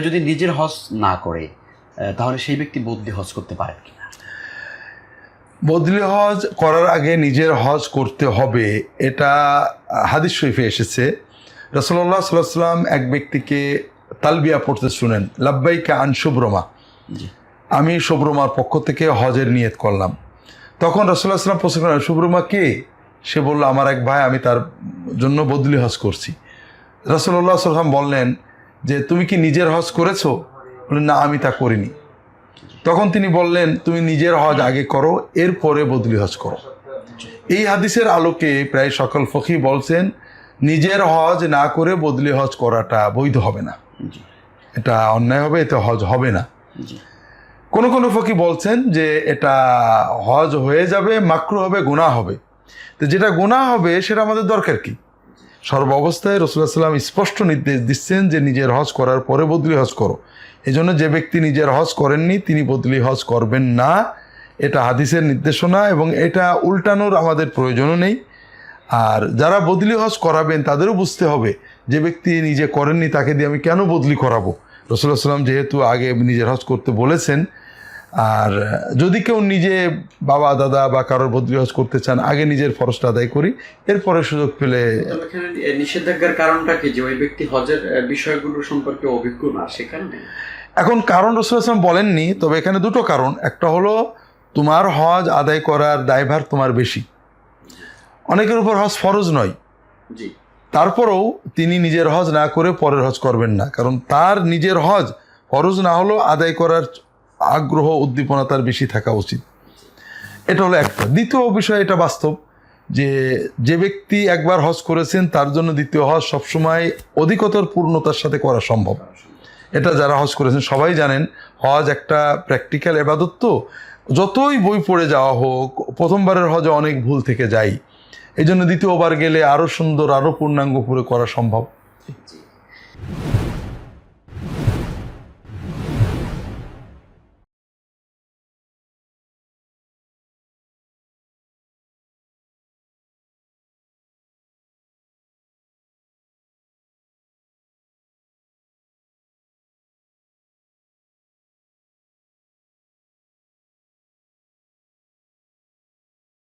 কেউ যদি নিজের হজ না করে তাহলে সেই ব্যক্তি বদলি হজ করতে পারেন কিনা? বদলি হজ করার আগে নিজের হজ করতে হবে এটা হাদিস শরীফে এসেছে। রসল্লাহ সাল্লাম এক ব্যক্তিকে তালবিয়া পড়তে শুনেন লাব্বাইকা আন শুভ্রমা। আমি শুভ্রমার পক্ষ থেকে হজের নিয়ত করলাম। তখন রসুল্লাহ সাল্লাম প্রশ্ন করলেন শুভ্রমা কে? সে বলল আমার এক ভাই আমি তার জন্য বদলি হজ করছি। রসল্লাহ সাল্লাম বললেন যে তুমি কি নিজের হজ করেছ? বলে না আমি তা করিনি। তখন তিনি বললেন তুমি নিজের হজ আগে করো এরপরে বদলি হজ করো। এই হাদিসের আলোকে প্রায় সকল ফকি বলছেন নিজের হজ না করে বদলি হজ করাটা বৈধ হবে না। এটা অন্যায় হবে এতে হজ হবে না। কোনো কোনো ফকি বলছেন যে এটা হজ হয়ে যাবে মাকরু হবে গুণা হবে। তো যেটা গুণা হবে সেটা আমাদের দরকার কি? সর্ব অবস্থায় রসুল্লাহ সাল্লাম স্পষ্ট নির্দেশ দিচ্ছেন যে নিজের হজ করার পরে বদলি হজ করো। এই জন্য যে ব্যক্তি নিজের হজ করেননি, তিনি বদলি হজ করবেন না। এটা হাদিসের নির্দেশনা এবং এটা উল্টানোর আমাদের প্রয়োজনও নেই। আর যারা বদলি হজ করাবেন, তাদেরও বুঝতে হবে যে ব্যক্তি নিজে করেননি, তাকে দিয়ে আমি কেন বদলি করাবো? রসুল্লাহ সাল্লাম যেহেতু আগে নিজের হজ করতে বলেছেন আর যদি কেউ নিজে বাবা দাদা বা কারোর বদলি হজ করতে চান আগে নিজের ফরজটা আদায় করি এরপরে সুযোগ পেলে নিষেধাজ্ঞার কারণটা কি যে ওই ব্যক্তি হজের বিষয়গুলো সম্পর্কে অভিজ্ঞ না? সে কারণে? এখন কারণ রসুল সাল্লাম বলেননি তবে এখানে দুটো কারণ। একটা হলো তোমার হজ আদায় করার দায়ভার তোমার বেশি। অনেকের উপর হজ ফরজ নয়। জি। তারপরেও তিনি নিজের হজ না করে পরের হজ করবেন না। কারণ তার নিজের হজ ফরজ না হলেও আদায় করার আগ্রহ, উদ্দীপনা তার বেশি থাকা উচিত। এটা হলো একটা। দ্বিতীয় বিষয় এটা বাস্তব, যে যে ব্যক্তি একবার হজ করেছেন, তার জন্য দ্বিতীয় হজ সবসময় অধিকতর পূর্ণতার সাথে করা সম্ভব। এটা যারা হজ করেছেন, সবাই জানেন, হজ একটা প্র্যাকটিক্যাল এবাদত তো। যতই বই পড়ে যাওয়া হোক, প্রথমবারের হজে অনেক ভুল থেকে যায়। এই জন্য দ্বিতীয়বার গেলে আরও সুন্দর আরও পূর্ণাঙ্গ করে করা সম্ভব।